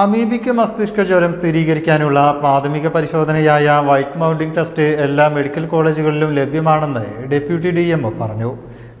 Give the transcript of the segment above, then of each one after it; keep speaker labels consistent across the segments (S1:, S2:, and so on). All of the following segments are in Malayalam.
S1: അമീബിക്ക് മസ്തിഷ്ക ജ്വരം സ്ഥിരീകരിക്കാനുള്ള പ്രാഥമിക പരിശോധനയായ വൈറ്റ് മൗണ്ടിംഗ് ടെസ്റ്റ് എല്ലാ മെഡിക്കൽ കോളേജുകളിലും ലഭ്യമാണെന്ന് ഡെപ്യൂട്ടി ഡി എം പറഞ്ഞു.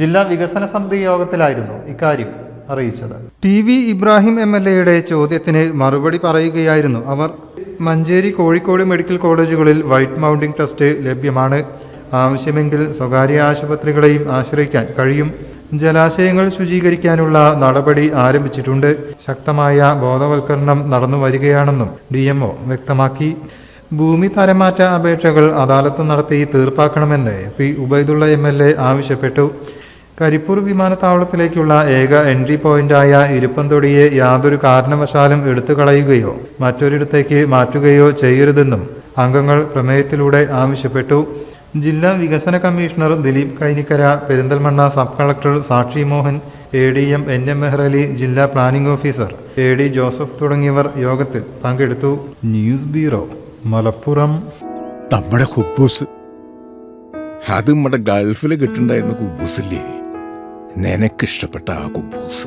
S1: ജില്ലാ വികസന സമിതി യോഗത്തിലായിരുന്നു ഇക്കാര്യം അറിയിച്ചത്. T V Ibrahim M L എയുടെ ചോദ്യത്തിന് മറുപടി പറയുകയായിരുന്നു അവർ. മഞ്ചേരി കോഴിക്കോട് മെഡിക്കൽ കോളേജുകളിൽ വൈറ്റ് മൗണ്ടിംഗ് ടെസ്റ്റ് ലഭ്യമാണ്. ആവശ്യമെങ്കിൽ സ്വകാര്യ ആശുപത്രികളെയും ആശ്രയിക്കാൻ കഴിയും. ജലാശയങ്ങൾ ശുചീകരിക്കാനുള്ള നടപടി ആരംഭിച്ചിട്ടുണ്ട്. ശക്തമായ ബോധവൽക്കരണം നടന്നു വരികയാണെന്നും ഡി വ്യക്തമാക്കി. ഭൂമി തരമാറ്റ അപേക്ഷകൾ അദാലത്ത് നടത്തി തീർപ്പാക്കണമെന്ന് P Ubaidulla M L A ആവശ്യപ്പെട്ടു. കരിപ്പൂർ വിമാനത്താവളത്തിലേക്കുള്ള ഏക എൻട്രി പോയിന്റായ ഇരുപ്പന്തൊടിയെ യാതൊരു കാരണവശാലും എടുത്തു കളയുകയോ മറ്റൊരിടത്തേക്ക് മാറ്റുകയോ ചെയ്യരുതെന്നും അംഗങ്ങൾ പ്രമേയത്തിലൂടെ ആവശ്യപ്പെട്ടു. ജില്ലാ വികസന commissioner Dileep Kainikkara Perinthalmanna sub collector Sakshi Mohan A D M N M Mehrali ജില്ലാ planning officer A D Joseph തുടങ്ങിയവർ യോഗത്തിൽ പങ്കെടുത്തു. News bureau Malappuram.
S2: നമ്മുടെ ഹുബൂസ് അത് നമ്മുടെ ഗൾഫിൽ കിട്ടുണ്ടായിരുന്ന കുബൂസില്ലേ? നിനക്കിഷ്ടപ്പെട്ട ആ കുബൂസ്.